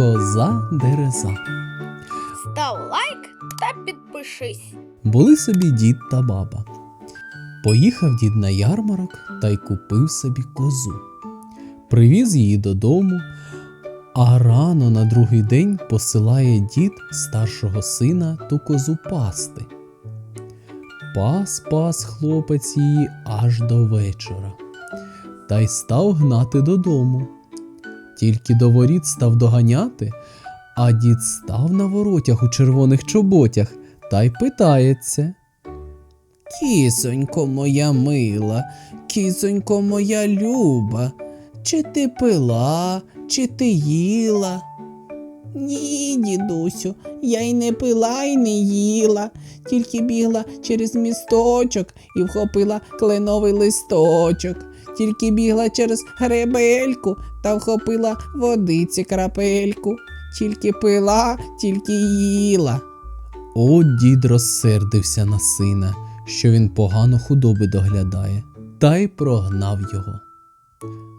Коза дереза. Став лайк та підпишись. Були собі дід та баба. Поїхав дід на ярмарок та й купив собі козу. Привіз її додому, а рано на другий день посилає дід старшого сина ту козу пасти. Пас пас хлопець її аж до вечора, та й став гнати додому. Тільки до воріт став доганяти, а дід став на воротях у червоних чоботях та й питається. Кісонько моя мила, кісонько моя люба, чи ти пила, чи ти їла? Ні, дідусю, я й не пила, й не їла, тільки бігла через місточок і вхопила кленовий листочок, тільки бігла через гребельку та вхопила водиці крапельку, тільки пила, тільки їла. О, дід розсердився на сина, що він погано худоби доглядає, та й прогнав його.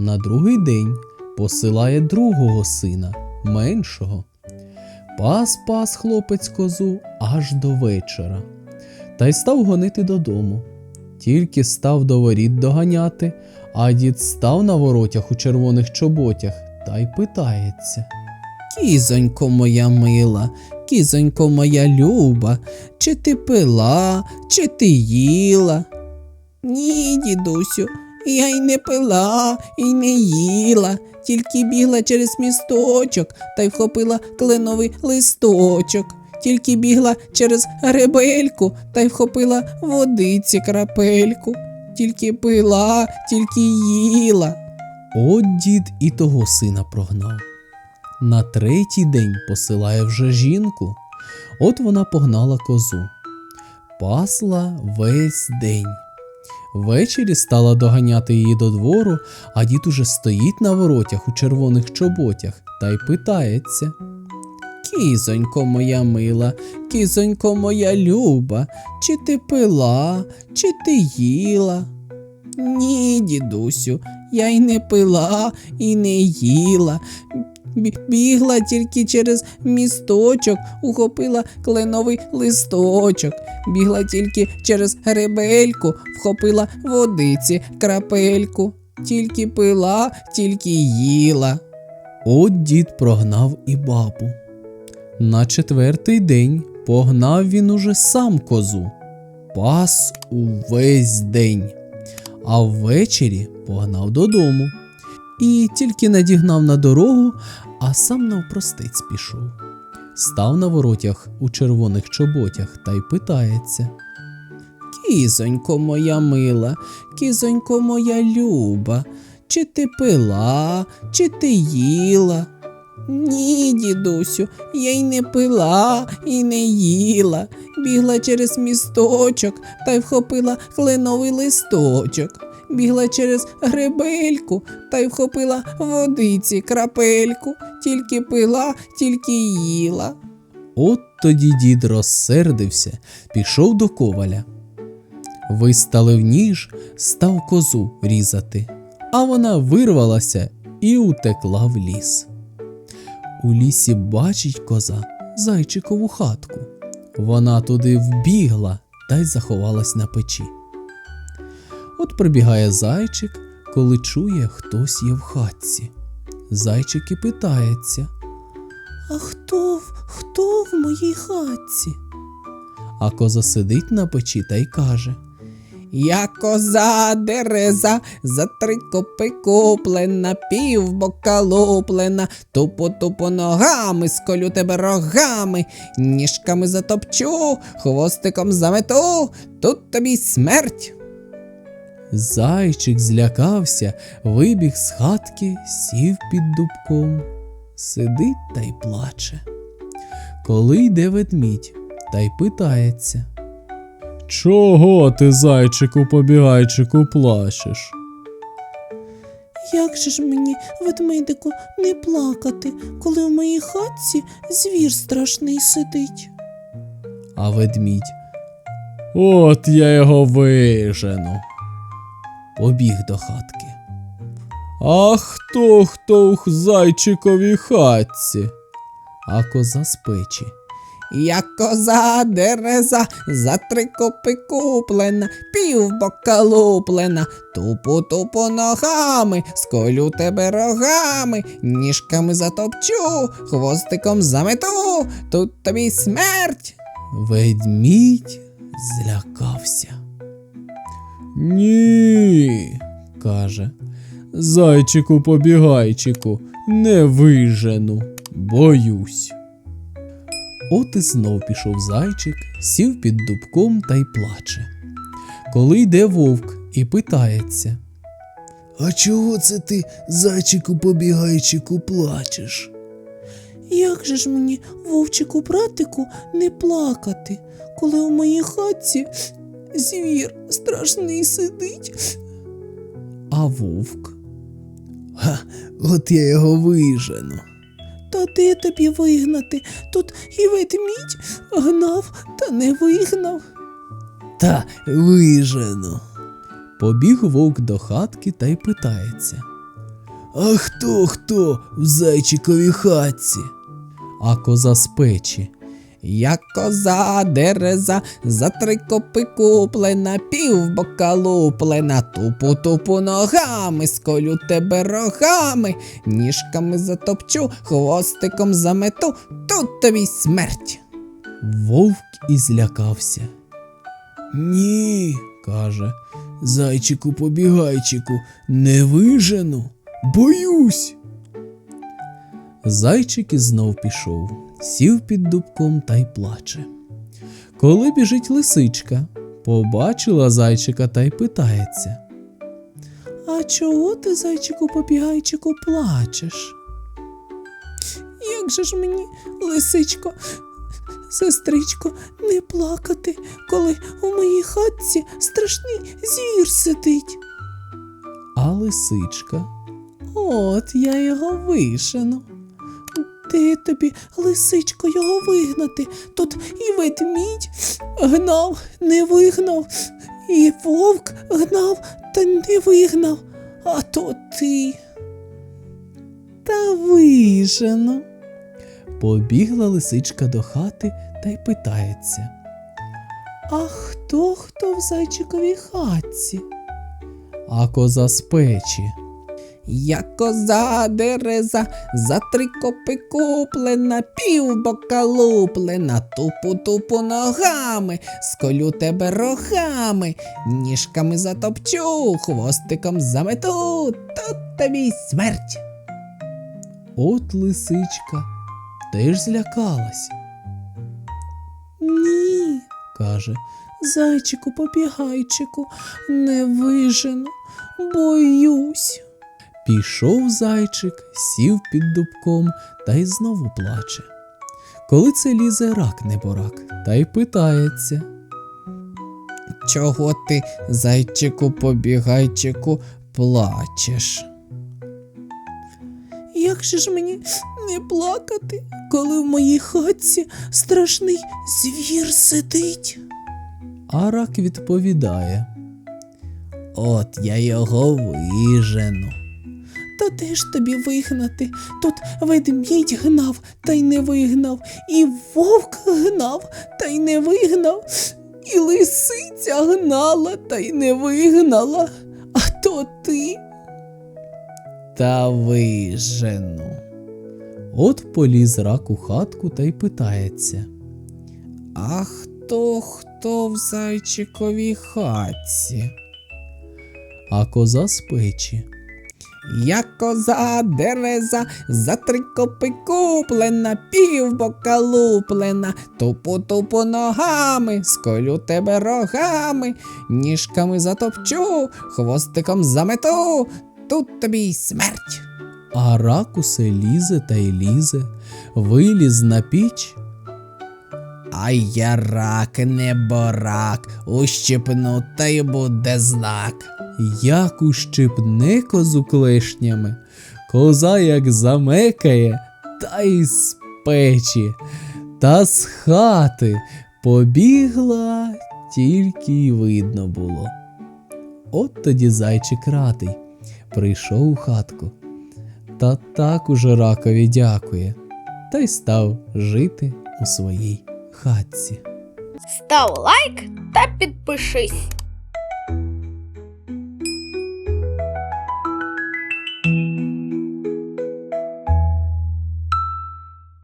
На другий день посилає другого сина, меншого. Пас пас хлопець козу аж до вечора, та й став гонити додому. Тільки став до воріт доганяти, а дід став на воротях у червоних чоботях та й питається. Кізонько моя мила, кізонько моя люба, чи ти пила, чи ти їла? Ні, дідусю, я й не пила, і не їла, тільки бігла через місточок та й вхопила кленовий листочок, тільки бігла через гребельку та й вхопила водиці крапельку, тільки пила, тільки їла. От дід і того сина прогнав. На третій день посилає вже жінку. От вона погнала козу. Пасла весь день. Ввечері стала доганяти її до двору, а дід уже стоїть на воротях у червоних чоботях та й питається. Кізонько моя мила, кізонько моя люба, чи ти пила, чи ти їла? Ні, дідусю, я й не пила, і не їла. Бігла тільки через місточок, ухопила кленовий листочок, бігла тільки через гребельку, вхопила водиці крапельку, тільки пила, тільки їла. От дід прогнав і бабу. На четвертий день погнав він уже сам козу, пас увесь день, а ввечері погнав додому. І тільки надігнав на дорогу, а сам навпростець пішов. Став на воротях у червоних чоботях та й питається. Кізонько моя мила, кізонько моя люба, чи ти пила, чи ти їла? Ні, дідусю, я й не пила, і не їла. Бігла через місточок та й вхопила кленовий листочок. Бігла через гребельку та й вхопила водиці крапельку, тільки пила, тільки їла. От тоді дід розсердився, пішов до коваля. Виставив ніж, став козу різати, а вона вирвалася і утекла в ліс. У лісі бачить коза зайчикову хатку. Вона туди вбігла та й заховалась на печі. От прибігає зайчик, коли чує, хтось є в хатці. Зайчик і питається: А хто, хто в моїй хатці? А коза сидить на печі та й каже: Я коза дереза, за три копи куплена, пів бока луплена, тупо тупо ногами, сколю тебе рогами, ніжками затопчу, хвостиком замету, тут тобі смерть. Зайчик злякався, вибіг з хатки, сів під дубком, сидить та й плаче. Коли йде ведмідь та й питається. Чого ти, зайчику побігайчику, плачеш? Як же ж мені, ведмедику, не плакати, коли в моїй хатці звір страшний сидить? А ведмідь. От я його вижену. Побіг до хатки. А хто хто в зайчиковій хатці? а коза з печі. Я коза дереза, за три копи куплена, пів бока луплена, тупу тупу ногами, сколю тебе рогами, ніжками затопчу, хвостиком замету, тут тобі смерть. Ведмідь злякався. Ні, каже. Зайчику побігайчику, не вижену, боюсь. От і знов пішов зайчик, сів під дубком та й плаче. Коли йде вовк і питається. А чого це ти, зайчику побігайчику, плачеш? Як же ж мені, вовчику братику, не плакати, коли у моїй хатці звір страшний сидить? А вовк. Ха, от я його вижену. Та де тобі вигнати? Тут і ведмідь гнав та не вигнав. Та вижену. Побіг вовк до хатки та й питається. А хто хто в зайчиковій хатці? А коза з печі. Я коза дереза, за три копи куплена, пів бока луплена, тупу тупу ногами, сколю тебе рогами, ніжками затопчу, хвостиком замету, тут тобі смерть. Вовк і злякався. Ні, каже, зайчику побігайчику, не вижену, боюсь. Зайчик і знов пішов, сів під дубком та й плаче. Коли біжить лисичка, побачила зайчика та й питається. А чого ти, зайчику побігайчику, плачеш? Як же ж мені, лисичко, сестричко, не плакати, коли у моїй хатці страшний звір сидить? А лисичка. От я його вишену. Де тобі, лисичко, його вигнати? Тут і ведмідь гнав, не вигнав, і вовк гнав та не вигнав, а то ти. Та вижену. Побігла лисичка до хати та й питається. А хто хто в зайчиковій хатці? А коза з печі. Я коза дереза, за три копи куплена, пів бока луплена, тупу тупу ногами, сколю тебе рогами, ніжками затопчу, хвостиком замету, тут тобі й смерть. От лисичка теж злякалась, Ні, каже. зайчику побігайчику, не вижену, боюсь. Пішов зайчик, сів під дубком та й знову плаче. Коли це лізе рак неборак, та й питається. Чого ти, зайчику побігайчику, плачеш? Як же ж мені не плакати, коли в моїй хатці страшний звір сидить? А рак відповідає. От я його вижену. Та де ж тобі вигнати? Тут ведмідь гнав та й не вигнав, і вовк гнав та й не вигнав, і лисиця гнала та й не вигнала. А то ти. Та вижену. От поліз рак у хатку та й питається. А хто хто в зайчиковій хатці? А коза з печі. Я коза дереза, за три копи куплена, пів бока луплена, тупу тупу ногами, сколю тебе рогами, ніжками затопчу, хвостиком замету, тут тобі й смерть. А рак усе лізе та й лізе, виліз на піч. А я рак, не борак, ущипну буде знак. Як ущипне козу клешнями, коза як замекає, та й з печі, та з хати побігла, тільки й видно було. От тоді зайчик радий, прийшов у хатку. Та так уже ракові дякує. та й став жити у своїй хатці. Став лайк та підпишись.